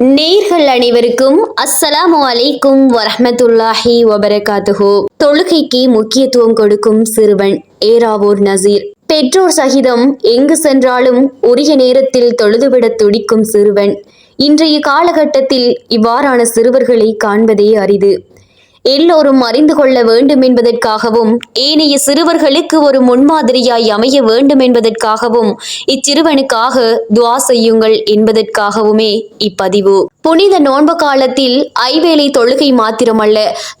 நேர்கள் அனைவருக்கும் அஸ்ஸலாமு அலைக்கும் வரஹ்மத்துல்லாஹி வபரகாத்துஹு. தொழுகைக்கு முக்கியத்துவம் கொடுக்கும் சிறுவன் ஏராவூர் நசீர். பெற்றோர் சகிதம் எங்கு சென்றாலும் உரிய நேரத்தில் தொழுதுவிட துடிக்கும் சிறுவன். இன்றைய காலகட்டத்தில் இவ்வாறான சிறுவர்களை காண்பதே அரிது. எல்லோரும் அறிந்து கொள்ள வேண்டும் என்பதற்காகவும் ஏனைய சிறுவர்களுக்கு ஒரு முன்மாதிரியாய் அமைய வேண்டும் என்பதற்காகவும் இச்சிறுவனுக்காக துவா செய்யுங்கள் என்பதற்காகவுமே இப்பதிவு. புனித நோன்பு காலத்தில் ஐவேளை தொழுகை மாத்திரமல்ல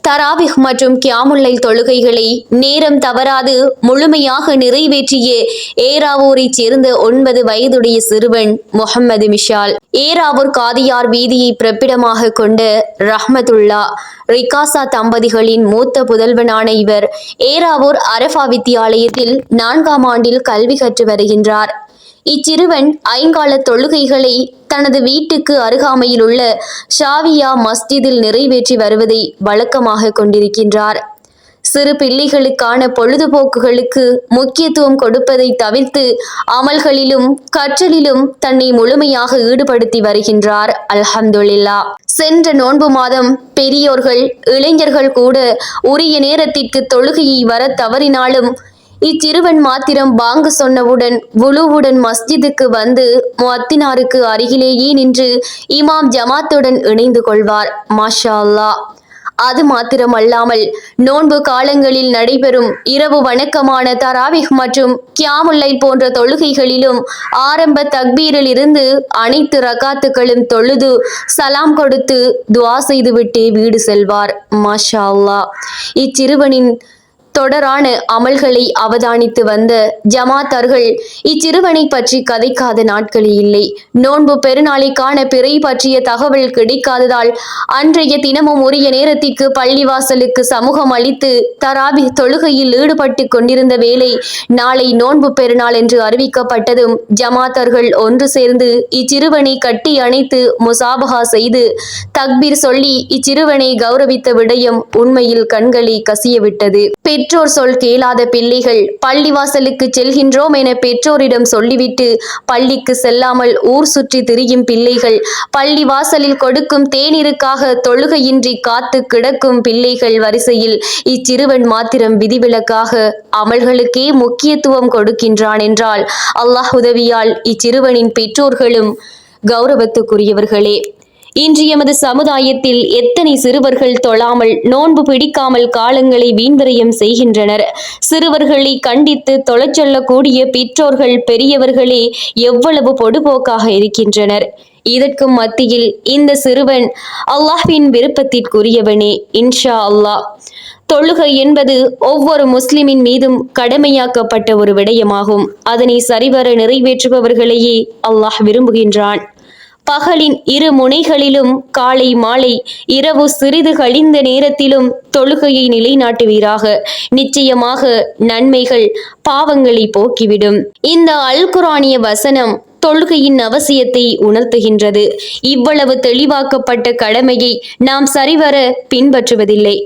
தராவிஹ் மற்றும் கியாமுல்லை தொழுகைகளை நேரம் தவறாது முழுமையாக நிறைவேற்றிய ஏராவூரைச் சேர்ந்த ஒன்பது வயதுடைய சிறுவன் முகமது மிஷால். ஏராவூர் காதியார் வீதியை பிறப்பிடமாக கொண்ட ரஹ்மதுல்லா ரிகாசா தம்பதிகளின் மூத்த புதல்வனான இவர் ஏராவூர் அரஃபா வித்தியாலயத்தில் நான்காம் ஆண்டில் கல்வி கற்று வருகின்றார். இச்சிறுவன் ஐங்கால தொழுகைகளை தனது வீட்டுக்கு அருகாமையில் உள்ள ஷாவியா மஸ்ஜிதில் நிறைவேற்றி வருவதை வழக்கமாக கொண்டிருக்கின்றார். சிறு பிள்ளைகளுக்கான பொழுதுபோக்குகளுக்கு முக்கியத்துவம் கொடுப்பதை தவிர்த்து அமல்களிலும் கற்றலிலும் தன்னை முழுமையாக ஈடுபடுத்தி வருகின்றார். அல்ஹம்துல்லா சென்ற நோன்பு மாதம் பெரியோர்கள் இளைஞர்கள் கூட உரிய நேரத்திற்கு தொழுகையை வர தவறினாலும் இச்சிறுவன் மாத்திரம் பாங்கு சொன்னவுடன் வுழுவுடன் மஸ்ஜிதுக்கு வந்து முத்தினாருக்கு அருகிலேயே நின்று இமாம் ஜமாத்துடன் இணைந்து கொள்வார். மாஷா அல்லாஹ். அது மாத்திரமல்லாமல் நோன்பு காலங்களில் நடைபெறும் இரவு வணக்கமான தராவிஹ் மற்றும் கியாமுல்லை போன்ற தொழுகைகளிலும் ஆரம்ப தக்பீரில் இருந்து அனைத்து ரகாத்துகளும் தொழுது சலாம் கொடுத்து துவா செய்துவிட்டே வீடு செல்வார். மாஷா அல்லா இச்சிறுவனின் தொடரான அமல்களை அவதானித்து வந்த ஜமாத்தர்கள் இச்சிறுவனை பற்றி கதைக்காத நாட்களே இல்லை. நோன்பு பெருநாளைக்கான பிறை பற்றிய தகவல் கிடைக்காததால் அன்றைய தினமும் உரிய நேரத்திற்கு பள்ளிவாசலுக்கு சமூகம் அளித்து தராபி தொழுகையில் ஈடுபட்டு கொண்டிருந்த வேளை நாளை நோன்பு பெருநாள் என்று அறிவிக்கப்பட்டதும் ஜமாத்தர்கள் ஒன்று சேர்ந்து இச்சிறுவனை கட்டி அணைத்து முசாபகா செய்து தக்பீர் சொல்லி இச்சிறுவனை கௌரவித்த விடயம் உண்மையில் கண்களை கசியவிட்டது. பெற்றோர் சொல் கேளாத பிள்ளைகள் பள்ளிவாசலுக்கு செல்கின்றோம் என பெற்றோரிடம் சொல்லிவிட்டு பள்ளிக்கு செல்லாமல் ஊர் சுற்றி திரியும் பிள்ளைகள் பள்ளிவாசலில் கொடுக்கும் தேநீருக்காக தொழுகையின்றி காத்து கிடக்கும் பிள்ளைகள் வரிசையில் இச்சிறுவன் மாத்திரம் விதிவிலக்காக அமல்களுக்கே முக்கியத்துவம் கொடுக்கின்றான் என்றால் அல்லாஹ் உதவியால் இச்சிறுவனின் பெற்றோர்களும் கௌரவத்துக்குரியவர்களே. இன்று எமது சமுதாயத்தில் எத்தனை சிறுவர்கள் தொழாமல் நோன்பு பிடிக்காமல் காலங்களை வீண்விரயம் செய்கின்றனர். சிறுவர்களை கண்டித்து தொழச் சொல்லக்கூடிய பெற்றோர்கள் பெரியவர்களே எவ்வளவு பொடுபோக்காக இருக்கின்றனர். இதற்கும் மத்தியில் இந்த சிறுவன் அல்லாஹ்வின் விருப்பத்திற்குரியவனே இன்ஷா அல்லாஹ். தொழுகை என்பது ஒவ்வொரு முஸ்லிமின் மீதும் கடமையாக்கப்பட்ட ஒரு விடயமாகும். அதனை சரிவர நிறைவேற்றுபவர்களையே அல்லாஹ் விரும்புகின்றான். பகலின் இரு முனைகளிலும் காலை மாலை இரவு சிறிது கழிந்த நேரத்திலும் தொழுகையை நிலைநாட்டுவீராக. நிச்சயமாக நன்மைகள் பாவங்களை போக்கிவிடும். இந்த அல் குரானிய வசனம் தொழுகையின் அவசியத்தை உணர்த்துகின்றது. இவ்வளவு தெளிவாக்கப்பட்ட கடமையை நாம் சரிவர பின்பற்றுவதில்லை.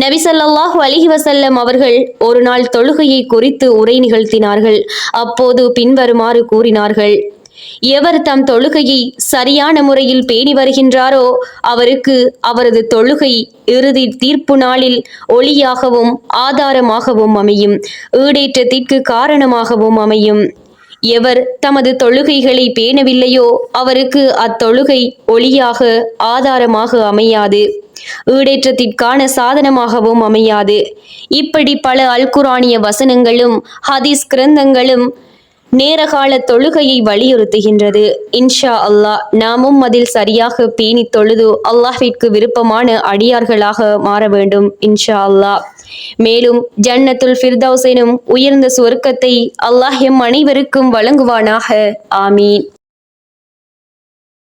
நபிசல்லாஹ் அலிஹி வசல்லம் அவர்கள் ஒரு நாள் தொழுகையை குறித்து உரை நிகழ்த்தினார்கள். அப்போது பின்வருமாறு கூறினார்கள் எவர் தம் தொழுகையை சரியான முறையில் பேணி வருகின்றாரோ அவருக்கு அவரது தொழுகை இறுதி தீர்ப்பு நாளில் ஒளியாகவும் ஆதாரமாகவும் அமையும். ஈடேற்றத்திற்கு காரணமாகவும் அமையும். எவர் தமது தொழுகைகளை பேணவில்லையோ அவருக்கு அத்தொழுகை ஒளியாக ஆதாரமாக அமையாது. ஈடேற்றத்திற்கான சாதனமாகவும் அமையாது. இப்படி பல அல்குரானிய வசனங்களும் ஹதீஸ் கிரந்தங்களும் நேரகால தொழுகையை வலியுறுத்துகின்றது. இன்ஷா அல்லாஹ் நாமும் அதில் சரியாக பேணி தொழுது அல்லாஹிற்கு விருப்பமான அடியார்களாக மாற வேண்டும் இன்ஷா அல்லாஹ். மேலும் ஜன்னத்துல் ஃபிர்தௌஸ் உயர்ந்த சுவர்க்கத்தை அல்லாஹ் எம் அனைவருக்கும் வழங்குவானாக. ஆமீன்.